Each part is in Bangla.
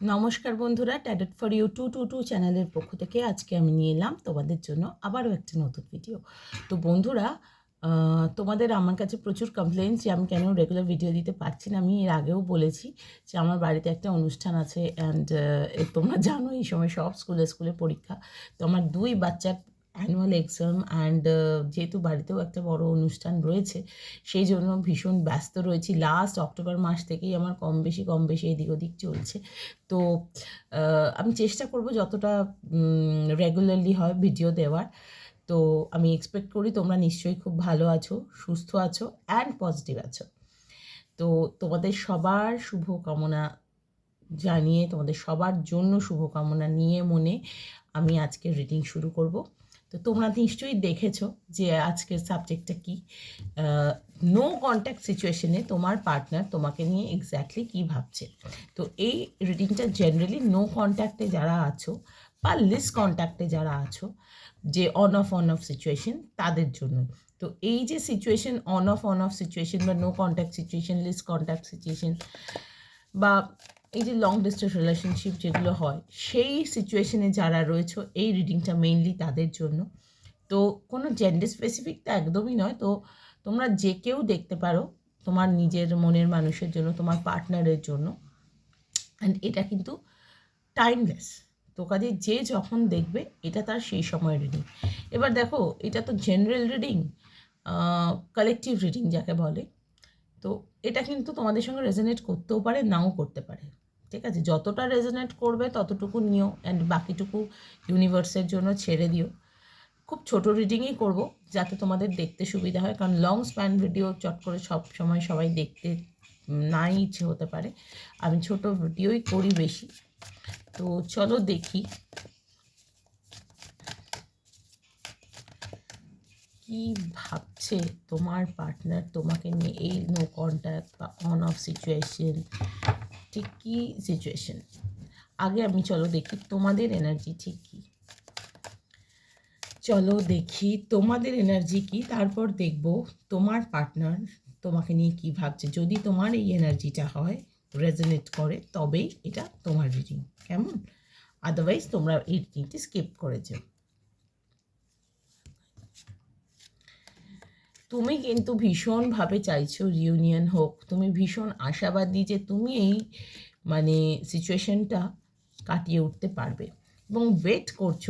নমস্কার বন্ধুরা ট্যাডেট for you two two two চ্যানেলের পক্ষ থেকে আজকে আমি নিয়ে এলাম তোমাদের জন্য আবারও একটা নতুন ভিডিও তো বন্ধুরা তোমাদের আমার কাছে প্রচুর কমপ্লেন যে আমি কেন রেগুলার ভিডিও দিতে পারছি না। আমি এর আগেও বলেছি যে আমার বাড়িতে একটা অনুষ্ঠান আছে অ্যান্ড তোমরা জানো এই সময় সব স্কুলে স্কুলে পরীক্ষা। তো আমার দুই বাচ্চার অ্যানুয়াল এক্সাম অ্যান্ড যেহেতু বাড়িতেও একটা বড় অনুষ্ঠান রয়েছে, সেই জন্য ভীষণ ব্যস্ত রয়েছি। লাস্ট অক্টোবর মাস থেকেই আমার কম বেশি কম বেশি এদিক ওদিক চলছে। তো আমি চেষ্টা করব যতটা রেগুলারলি হয় ভিডিও দেওয়ার। তো, আমি এক্সপেক্ট করি তোমরা নিশ্চয়ই খুব ভালো আছো, সুস্থ আছো অ্যান্ড পজিটিভ আছো। তো, তোমাদের সবার শুভকামনা জানিয়ে, তোমাদের সবার জন্য শুভকামনা নিয়ে মনে আমি আজকে রিডিং শুরু করব। তো তোমরা নিশ্চয়ই দেখেছ যে আজকের সাবজেক্টটা কি। নো কন্ট্যাক্ট সিচুয়েশনে তোমার পার্টনার তোমাকে নিয়ে এক্স্যাক্টলি কী ভাবছে। তো এই রিডিংটা জেনারেলি নো কন্ট্যাক্টে যারা আছো বা লিস কন্ট্যাক্টে যারা আছো, যে on off on off situation তাদের জন্য। তো এই যে situation on off on off situation বা no contact situation less contact situation বা এই যে লং ডিস্টেন্স রিলেশনশিপ যেগুলো হয়, সেই সিচুয়েশনে যারা রয়েছে, এই রিডিংটা মেইনলি তাদের জন্য। তো কোনো জেন্ডার স্পেসিফিক তো একদমই নয়। তো তোমরা যে কেউ দেখতে পারো, তোমার নিজের মনের মানুষের জন্য, তোমার পার্টনারের জন্য। অ্যান্ড এটা কিন্তু টাইমলেস তো কাজে যে যখন দেখবে, এটা তার সেই সময় রিডিং এবার দেখো, এটা তো জেনারেল রিডিং কালেকটিভ রিডিং যাকে বলে। তো এটা কিন্তু তোমাদের সঙ্গে রেজনেট করতেও পারে, নাও করতে পারে। ঠিক আছে? যতটা রেজনেট করবে ততটুকু নিও অ্যান্ড বাকিটুকু ইউনিভার্সের জন্য ছেড়ে দিও। খুব ছোট রিডিংই করব যাতে তোমাদের দেখতে সুবিধা হয়। কারণ লং স্প্যান ভিডিও চট করে সব সময় সবাই দেখতে নাই ইচ্ছে হতে পারে। আমি ছোট ভিডিওই করি বেশি। তো চলো দেখি। কি ভাবছে তোমার পার্টনার তোমাকে নিয়ে এই নো কন্ট্যাক্ট বা অন অফ সিচুয়েশন ঠিক কী সিচুয়েশন আগে আমি, চলো দেখি তোমাদের এনার্জি ঠিক কী? চলো দেখি তোমাদের এনার্জি কি, তারপর দেখব তোমার পার্টনার তোমাকে নিয়ে কি ভাবছে। যদি তোমার এই এনার্জিটা হয় রেজনেট করে, তবেই এটা তোমার রিডিং কেমন? আদারওয়াইজ তোমরা এই রিডিংটি স্কিপ করে তুমি কিন্তু ভীষণভাবে চাইছো রিউনিয়ন হোক। তুমি ভীষণ আশাবাদী যে তুমি এই মানে সিচুয়েশনটা কাটিয়ে উঠতে পারবে। এবং ওয়েট করছ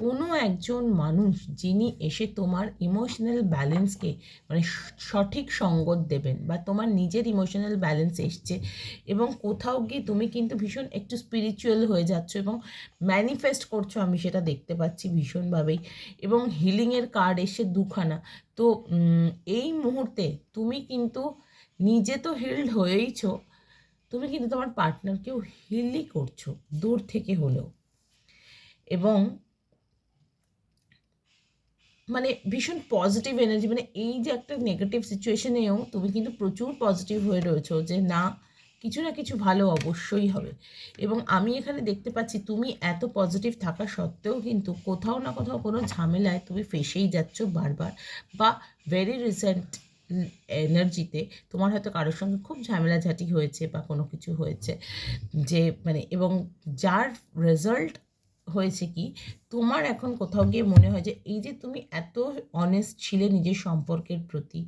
কোনো একজন মানুষ যিনি এসে তোমার ইমোশনাল ব্যালেন্সকে মানে সঠিক সঙ্গত দেবেন বা তোমার নিজের ইমোশনাল ব্যালেন্স এসছে এবং কোথাও গিয়ে তুমি কিন্তু ভীষণ একটু স্পিরিচুয়াল হয়ে যাচ্ছ এবং ম্যানিফেস্ট করছ, আমি সেটা দেখতে পাচ্ছি ভীষণভাবেই এবং হিলিংয়ের কার্ড এসে দুখানা। তো এই মুহূর্তে তুমি কিন্তু নিজে তো হিল্ড হয়েইছো, তুমি কিন্তু তোমার পার্টনারকেও হিলই করছ দূর থেকে হলেও। এবং মানে ভীষণ পজিটিভ এনার্জি মানে এই যে একটা নেগেটিভ সিচুয়েশনেও তুমি কিন্তু প্রচুর পজিটিভ হয়ে রয়েছো যে না, কিছু না কিছু ভালো অবশ্যই হবে। এবং আমি এখানে দেখতে পাচ্ছি তুমি এত পজিটিভ থাকা সত্ত্বেও কিন্তু কোথাও না কোথাও কোনো ঝামেলায় তুমি ফেসেই যাচ্ছ বারবার বা ভেরি রিসেন্ট এনার্জিতে তোমার হয়তো কারোর সঙ্গে খুব ঝামেলাঝাটি হয়েছে বা কোনো কিছু হয়েছে যে মানে এবং যার রেজাল্ট হয়েছে কি? তোমার এখন কোথাও গিয়ে মনে হয় যে, এই যে তুমি এত অনেস্ট ছিলে নিজের সম্পর্কের প্রতি,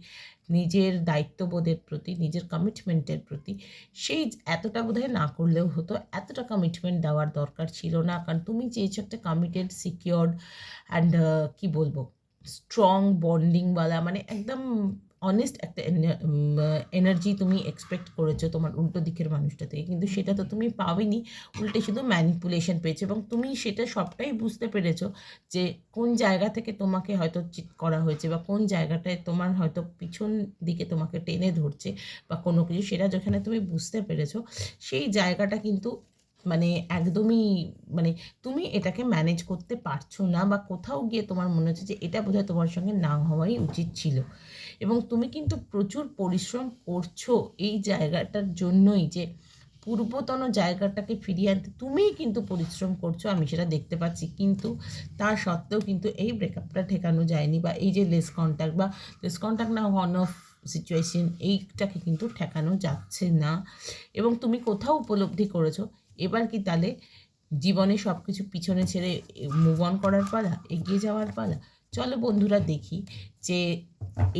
নিজের দায়িত্ববোধের প্রতি, নিজের কমিটমেন্টের প্রতি, সেই এতটা বোধহয় না করলেও হতো। এতটা কমিটমেন্ট দেওয়ার দরকার ছিল না। কারণ তুমি চেয়েছো একটা কমিটেড সিকিওর্ড অ্যান্ড কি বলব? স্ট্রং বন্ডিংওয়ালা মানে একদম অনেস্ট একটা এনার্জি তুমি এক্সপেক্ট করেছ তোমার উল্টো দিকের মানুষটা থেকে কিন্তু সেটা তো তুমি পাওনি, উল্টে শুধু ম্যানিপুলেশন পেয়েছ এবং তুমি সেটা সবটাই বুঝতে পেরেছ যে কোন জায়গা থেকে তোমাকে হয়তো চিট করা হয়েছে বা কোন জায়গাটায় তোমার হয়তো পিছন দিকে তোমাকে টেনে ধরছে বা কোনো কিছু, সেটা যেখানে তুমি বুঝতে পেরেছ, সেই জায়গাটা কিন্তু মানে একদমই মানে তুমি এটাকে ম্যানেজ করতে পারছ না বা কোথাও গিয়ে তোমার মনে হচ্ছে যে এটা বোধহয় তোমার সঙ্গে না হওয়াই উচিত ছিল। এবং তুমি কিন্তু প্রচুর পরিশ্রম করছ এই জায়গাটার জন্যই যে পূর্বতন জায়গাটাকে ফিরিয়ে আনতে। তুমিই কিন্তু পরিশ্রম করছ, আমি সেটা দেখতে পাচ্ছি। কিন্তু তা সত্ত্বেও কিন্তু এই ব্রেকআপটা ঠেকানো যায়নি বা এই যে লেস কন্ট্যাক্ট বা লেস কন্ট্যাক্ট না অন অফ সিচুয়েশন এইটাকে কিন্তু ঠেকানো যাচ্ছে না। এবং তুমি কোথাও উপলব্ধি করেছ, এবার কি তাহলে জীবনে সব কিছু পিছনে ছেড়ে মুভ অন করার পালা, এগিয়ে যাওয়ার পালা? চলো বন্ধুরা দেখি যে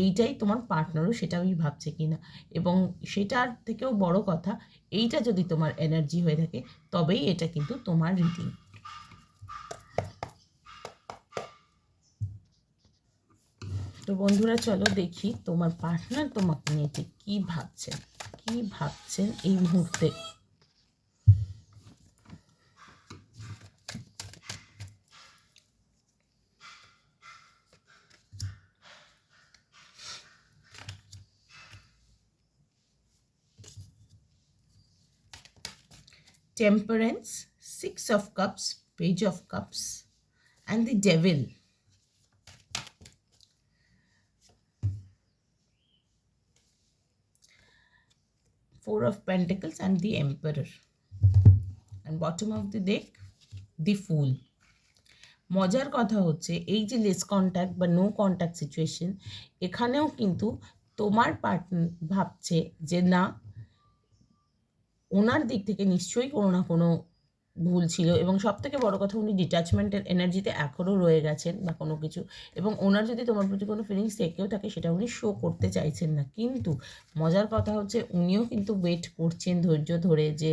এইটাই তোমার পার্টনারও সেটা আমি ভাবছে কি না এবং সেটার থেকেও বড় কথা, এইটা যদি তোমার এনার্জি হয়ে থাকে, তবেই এটা কিন্তু তোমার রিডিং তো বন্ধুরা চলো দেখি তোমার পার্টনার তোমাকে নিয়ে কী ভাবছেন কী ভাবছেন এই মুহূর্তে। temperance, six of cups, page of cups, and the devil. Four of pentacles and the emperor. And bottom of the deck, the fool. মজার কথা হচ্ছে এই যে লেস কন্ট্যাক্ট বা নো কন্ট্যাক্ট সিচুয়েশন এখানেও কিন্তু তোমার পার্টনার ভাবছে যে না ওনার দিক থেকে নিশ্চয়ই কোনো না কোনো ভুল ছিল এবং সব থেকে বড় কথা উনি ডিট্যাচমেন্টের এনার্জিতে এখনও রয়ে গেছেন বা কোনো কিছু। এবং ওনার যদি তোমার প্রতি কোনো ফিলিংস থেকেও থাকে, সেটা উনি শো করতে চাইছেন না। কিন্তু মজার কথা হচ্ছে, উনিও কিন্তু ওয়েট করছেন ধৈর্য ধরে যে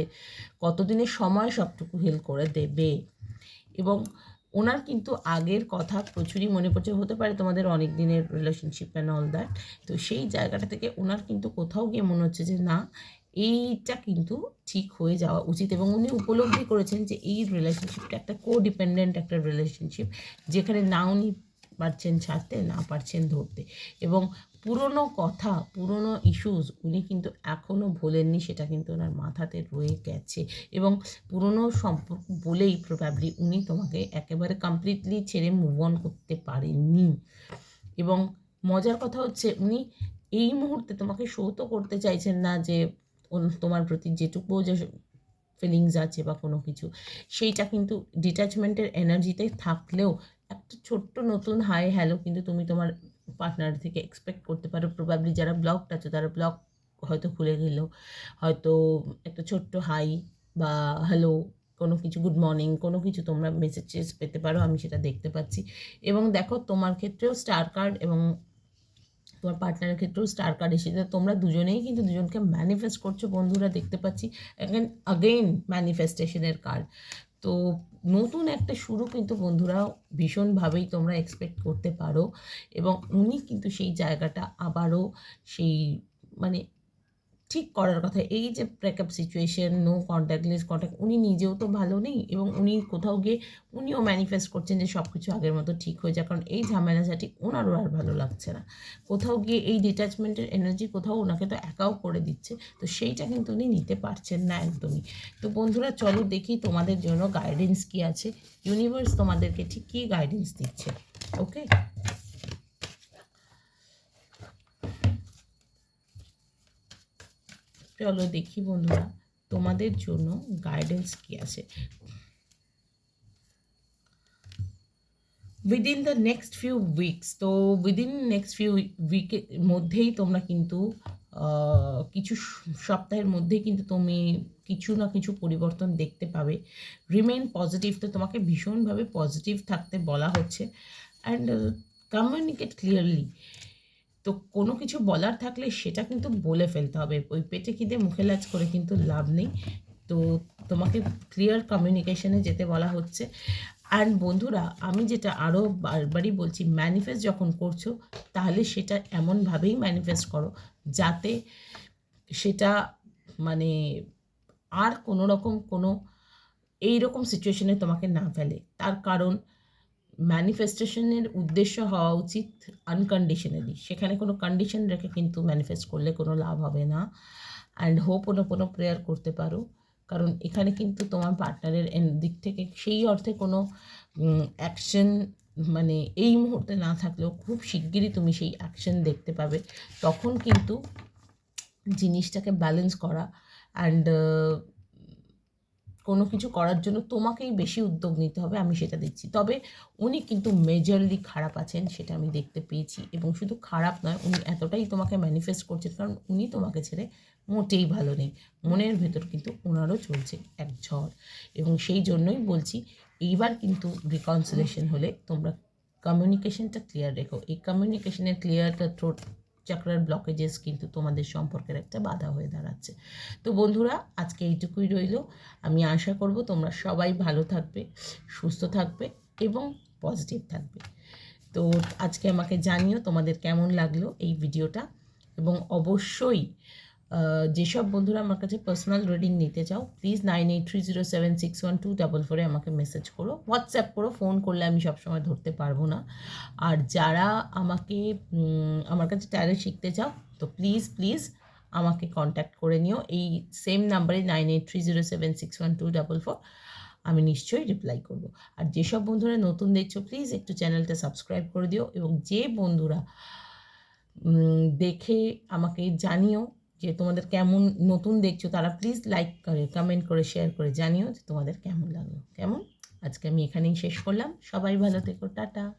কতদিনের সময় সবটুকু হেল করে দেবে। এবং ওনার কিন্তু আগের কথা প্রচুরই মনে পড়ছে, হতে পারে তোমাদের অনেক দিনের রিলেশনশিপ অ্যান্ড অল দ্যাট তো সেই জায়গাটা থেকে ওনার কিন্তু কোথাও গিয়ে মনে হচ্ছে যে না এইটা কিন্তু ঠিক হয়ে যাওয়া উচিত এবং উনি উপলব্ধি করেছেন যে এই রিলেশনশিপটা একটা কো ডিপেন্ডেন্ট একটা রিলেশনশিপ যেখানে না উনি পারছেন ছাড়তে, না পারছেন ধরতে। এবং পুরনো কথা, পুরনো ইস্যুস উনি কিন্তু এখনও ভোলেননি, সেটা কিন্তু ওনার মাথাতে রয়ে গেছে। এবং পুরনো সম্পর্ক বলেই প্রবাবলি উনি তোমাকে একেবারে কমপ্লিটলি ছেড়ে মুভ অন করতে পারেননি। এবং মজার কথা হচ্ছে, উনি এই মুহূর্তে তোমাকে শো তো করতে চাইছেন না যে তোমার প্রতি যেটুকু যে ফিলিংস আছে বা কোনো কিছু, সেইটা কিন্তু ডিট্যাচমেন্টের এনার্জিতে থাকলেও একটা ছোট্ট নতুন হাই হ্যালো কিন্তু তুমি তোমার পার্টনার থেকে এক্সপেক্ট করতে পারো। প্রবাবলি যারা ব্লগটা আছে, তারা ব্লগ হয়তো খুলে গেল হয়তো একটা ছোট্ট হাই বা হ্যালো কোনো কিছু গুড মর্নিং কোনো কিছু তোমরা মেসেজেস পেতে পারো, আমি সেটা দেখতে পাচ্ছি। এবং দেখো তোমার ক্ষেত্রেও স্টার কার্ড এবং তোমার পার্টনারের ক্ষেত্রেও স্টার কার্ড এসেছে। তোমরা দুজনেই কিন্তু দুজনকে ম্যানিফেস্ট করছ, বন্ধুরা দেখতে পাচ্ছি। অ্যাগেন আগেইন ম্যানিফেস্টেশনের কার্ড তো নতুন একটা শুরু কিন্তু বন্ধুরা ভীষণভাবেই তোমরা এক্সপেক্ট করতে পারো এবং উনি কিন্তু সেই জায়গাটা আবারও সেই মানে ঠিক করার কথা। এই যে breakup situation no contact less contact উনি নিজেও তো ভালো নেই এবং উনি কোথাও গিয়ে উনিও ম্যানিফেস্ট করছেন যে সব কিছু আগের মতো ঠিক হয়ে যায় কারণ এই ঝামেলাঝাটি ওনারও আর ভালো লাগছে না। কোথাও গিয়ে এই ডিট্যাচমেন্টের এনার্জি কোথাও ওনাকে তো একাও করে দিচ্ছে। তো সেইটা কিন্তু উনি নিতে পারছেন না একদমই। তো বন্ধুরা, চলো দেখি তোমাদের জন্য গাইডেন্স কী আছে। ইউনিভার্স তোমাদেরকে ঠিক কী গাইডেন্স দিচ্ছে। ওকে চলো দেখি বন্ধুরা, তোমাদের জন্য গাইডেন্স কি আছে? Within the next few weeks তো উইদিন নেক্সট ফিউ উইকের মধ্যেই তোমরা কিন্তু কিছু সপ্তাহের মধ্যেই কিন্তু তুমি কিছু না কিছু পরিবর্তন দেখতে পাবে। রিমেন পজিটিভ তো তোমাকে ভীষণভাবে পজিটিভ থাকতে বলা হচ্ছে। অ্যান্ড কমিউনিকেট ক্লিয়ারলি তো কোনো কিছু বলার থাকলে সেটা কিন্তু বলে ফেলতে হবে। ওই পেটে খিদে, মুখে লাজ করে কিন্তু লাভ নেই। তো তোমাকে ক্লিয়ার কমিউনিকেশনে যেতে বলা হচ্ছে। অ্যান্ড বন্ধুরা, আমি যেটা আরও বারবারই বলছি ম্যানিফেস্ট যখন করছ, তাহলে সেটা এমনভাবেই ম্যানিফেস্ট করো যাতে সেটা মানে আর কোনো রকম কোনো এই রকম সিচুয়েশনে তোমাকে না ফেলে। তার কারণ ম্যানিফেস্টেশনের উদ্দেশ্য হওয়া উচিত আনকন্ডিশনালি সেখানে কোনো কন্ডিশন রেখে কিন্তু ম্যানিফেস্ট করলে কোনো লাভ হবে না। অ্যান্ড হোপ ওনো কোনো প্রেয়ার করতে পারো। কারণ এখানে কিন্তু তোমার পার্টনারের দিক থেকে সেই অর্থে কোনো অ্যাকশন মানে এই মুহূর্তে না থাকলেও খুব শিগগিরই তুমি সেই অ্যাকশন দেখতে পাবে। তখন কিন্তু জিনিসটাকে ব্যালেন্স করা। অ্যান্ড কোনো কিছু করার জন্য তোমাকেই বেশি উদ্যোগ নিতে হবে, আমি সেটা দিচ্ছি তবে উনি কিন্তু মেজরলি খারাপ আছেন, সেটা আমি দেখতে পেয়েছি। এবং শুধু খারাপ নয়, উনি এতটাই তোমাকে ম্যানিফেস্ট করছেন, কারণ উনি তোমাকে ছেড়ে মোটেই ভালো নেই। মনের ভেতর কিন্তু ওনারও চলছে এক ঝড়। এবং সেই জন্যই বলছি, এইবার কিন্তু রিকনসিলেশন হলে তোমরা কমিউনিকেশনটা ক্লিয়ার রেখো। এই কমিউনিকেশনের ক্লিয়ারটা থ্রোট চাকরার ব্লকেজেস কিন্তু তোমাদের সম্পর্কের একটা বাধা হয়ে দাঁড়াচ্ছে। তো বন্ধুরা, আজকে এইটুকুই রইল। আমি আশা করব তোমরা সবাই ভালো থাকবে, সুস্থ থাকবে এবং পজিটিভ থাকবে। তো আজকে আমাকে জানিও তোমাদের কেমন লাগল এই ভিডিওটা এবং অবশ্যই যেসব বন্ধুরা আমার কাছে পার্সোনাল রিডিং নিতে চাও please nine eight three zero seven six one two double ফোরে আমাকে মেসেজ করো। হোয়াটসঅ্যাপ করো ফোন করলে আমি সবসময় ধরতে পারব না। আর যারা আমাকে আমার কাছে ট্যারে শিখতে চাও, তো প্লিজ প্লিজ আমাকে কন্ট্যাক্ট করে নিও। এই সেম নাম্বারে nine eight three zero seven six one two double four আমি নিশ্চয়ই রিপ্লাই করব। আর যেসব বন্ধুরা নতুন দেখছ প্লিজ একটু চ্যানেলটা সাবস্ক্রাইব করে দিও এবং যে বন্ধুরা দেখে আমাকে জানিও যে তোমাদের কেমন নতুন দেখছ, তারা প্লিজ লাইক করে কমেন্ট করে শেয়ার করে জানিও যে তোমাদের কেমন লাগল। কেমন? আজকে আমি এখানেই শেষ করলাম। সবাই ভালো থেকো, টাটা।